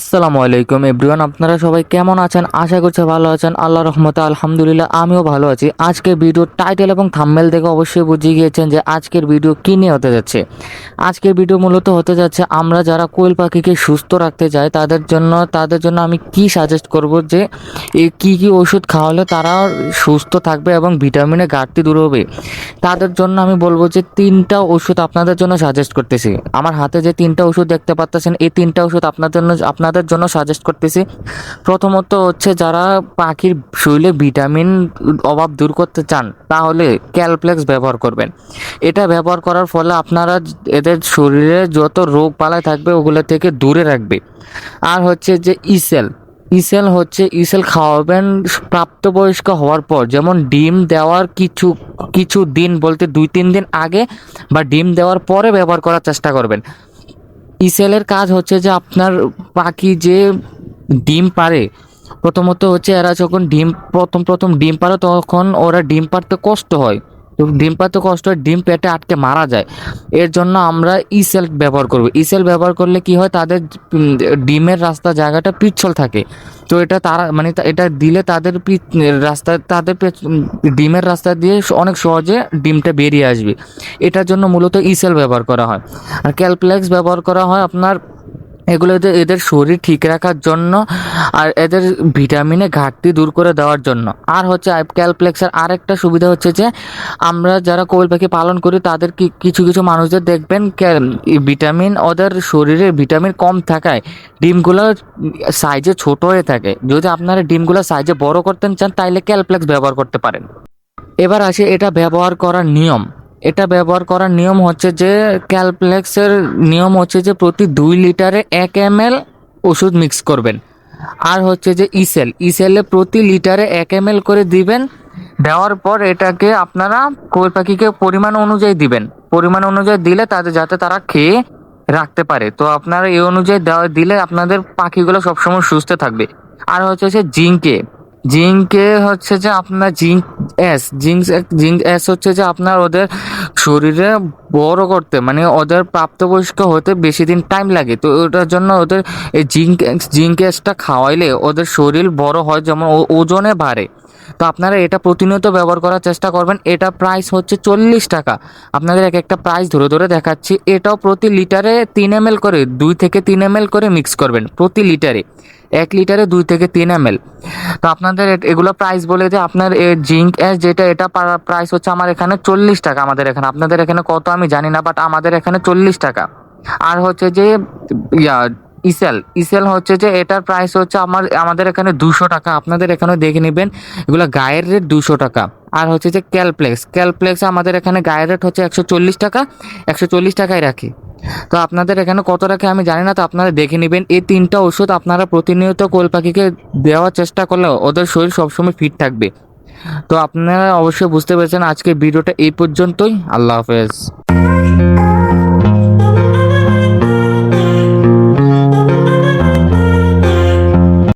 আসসালামু আলাইকুম এভরিওয়ান, আপনারা সবাই কেমন আছেন? আশা করছি ভালো আছেন। আল্লাহ রহমতে, আলহামদুলিল্লাহ, আমিও ভালো আছি। আজকের ভিডিও টাইটেল এবং থাম্বনেল দেখে অবশ্যই বুঝিয়ে গিয়েছেন যে আজকের ভিডিও কী নিয়ে হতে যাচ্ছে। আজকের ভিডিও মূলত হতে যাচ্ছে, আমরা যারা কোয়েল পাখিকে সুস্থ রাখতে চাই, তাদের জন্য তাদের জন্য আমি কি সাজেস্ট করব যে কী কী ওষুধ খাওয়ালে তারা সুস্থ থাকবে এবং ভিটামিনের ঘাটতি দূর হবে। তাদের জন্য আমি বলব যে, তিনটা ওষুধ আপনাদের জন্য সাজেস্ট করতেছি। আমার হাতে যে তিনটা ওষুধ দেখতে পাচ্ছেন, এই তিনটা ওষুধ আপনার জন্য আপনাদের জন্য সাজেস্ট করতেছি। প্রথমত হচ্ছে যারা পাখির শরীরে ভিটামিন অভাব দূর করতে চান, তাহলে ক্যালপ্লেক্স ব্যবহার করবেন। এটা ব্যবহার করার ফলে আপনারা এদের শরীরে যত রোগ পালায় থাকবে, ওগুলো থেকে দূরে রাখবে। আর হচ্ছে যে ইসেল ইসেল হচ্ছে ইসেল খাওয়াবেন প্রাপ্তবয়স্ক হওয়ার পর। যেমন ডিম দেওয়ার কিছু কিছু দিন বলতে দুই, তিন দিন আগে বা ডিম দেওয়ার পরে ব্যবহার করার চেষ্টা করবেন। ইসেলের কাজ হচ্ছে যে আপনার পাখি যে ডিম পারে প্রথমত হচ্ছে এরা যখন ডিম, প্রথম প্রথম ডিম পারে তখন ওরা ডিম পারতে কষ্ট হয়। তো ডিম পারতে কষ্ট হয়, ডিম পেটে আটকে মারা যায়। এর জন্য আমরা ইসেল ব্যবহার করব। ইসেল ব্যবহার করলে কি হয়, তাদের ডিমের রাস্তা জায়গাটা পিচ্ছল থাকে। তো এটা তারা মানে এটা দিলে তাদের রাস্তা, তাদের ডিমের রাস্তা দিয়ে অনেক সহজে ডিমটা বেরিয়ে আসবে। এটার জন্য মূলত ইসেল ব্যবহার করা হয়। আর ক্যালপ্লেক্স ব্যবহার করা হয় আপনার এগুলো এদের শরীর ঠিক রাখার জন্য আর এদের ভিটামিনে ঘাটতি দূর করে দেওয়ার জন্য। আর হচ্ছে ক্যালপ্লেক্সের আরেকটা সুবিধা হচ্ছে যে, আমরা যারা কোয়েল পাখি পালন করি, তাদের কি কিছু কিছু মানুষদের দেখবেন ভিটামিন ওদের শরীরে ভিটামিন কম থাকায়, ডিমগুলো সাইজে ছোট হয়ে থাকে। যদি আপনারা ডিমগুলো সাইজে বড় করতে চান, তাইলে ক্যালপ্লেক্স ব্যবহার করতে পারেন। এবার আসে এটা ব্যবহার করার নিয়ম। এটা ব্যবহার করার নিয়ম হচ্ছে যে, ক্যালপ্লেক্সের নিয়ম হচ্ছে যে, প্রতি দুই লিটারে এক এম ওষুধ মিক্স করবেন। আর হচ্ছে যে ইসেল ইসেলে প্রতি লিটারে এক এম এল করে দিবেন। দেওয়ার পর এটাকে আপনারা কোয়েল পাখিকে পরিমাণ অনুযায়ী দিবেন। পরিমাণ অনুযায়ী দিলে তাদের, যাতে তারা খেয়ে রাখতে পারে। তো আপনারা এই অনুযায়ী দেওয়া, দিলে আপনাদের পাখিগুলো সবসময় সুস্থ থাকবে। আর হচ্ছে যে, জিঙ্কে। জিঙ্কে হচ্ছে যে আপনার zinc S, zinc zinc S হচ্ছে যে আপনার ওদের শরীরে বড় করতে মানে ওদের প্রাপ্তবয়স্ক হতে বেশি দিন টাইম লাগে। তো ওটার জন্য ওদের এই জিঙ্ক জিঙ্ক এসটা খাওয়াইলে ওদের শরীর বড় হয়, যেমন ওজনে বাড়ে। তো আপনারা এটা প্রতিনিয়ত ব্যবহার করার চেষ্টা করবেন। এটা প্রাইস হচ্ছে চল্লিশ টাকা। আপনাদের এক একটা প্রাইস ধরে ধরে দেখাচ্ছি। এটাও প্রতি লিটারে তিন এম করে, দুই থেকে তিন এম করে মিক্স করবেন প্রতি লিটারে। এক লিটারে দুই থেকে তিন এম তো আপনাদের এগুলো প্রাইস বলে যে আপনার জিঙ্ক অ্যাস যেটা, এটা প্রাইস হচ্ছে আমার এখানে চল্লিশ টাকা আমাদের এখানে। আপনাদের এখানে কত আমি জানি না বাট আমাদের এখানে চল্লিশ টাকা। আর হচ্ছে যে, ইয়া ইসেল। ইসেল হচ্ছে যে এটার প্রাইস হচ্ছে আমার, আমাদের এখানে দুশো টাকা। আপনাদের এখানে দেখে নেবেন, এগুলো গায়ের রেট দুশো টাকা। আর হচ্ছে যে ক্যালপ্লেক্স ক্যালপ্লেক্স আমাদের এখানে গায়ের রেট হচ্ছে একশো চল্লিশ টাকা। একশো চল্লিশ টাকায় রাখি। তো আপনাদের এখানে কত রাখে আমি জানি না, তো আপনারা দেখে নেবেন। এই তিনটা ওষুধ আপনারা প্রতিনিয়ত কোল পাখিকে দেওয়ার চেষ্টা করলে ওদের শরীর সবসময় ফিট থাকবে। তো আপনারা অবশ্যই বুঝতে পেরেছেন আজকে ভিডিওটা এই পর্যন্তই। আল্লাহ হাফেজ।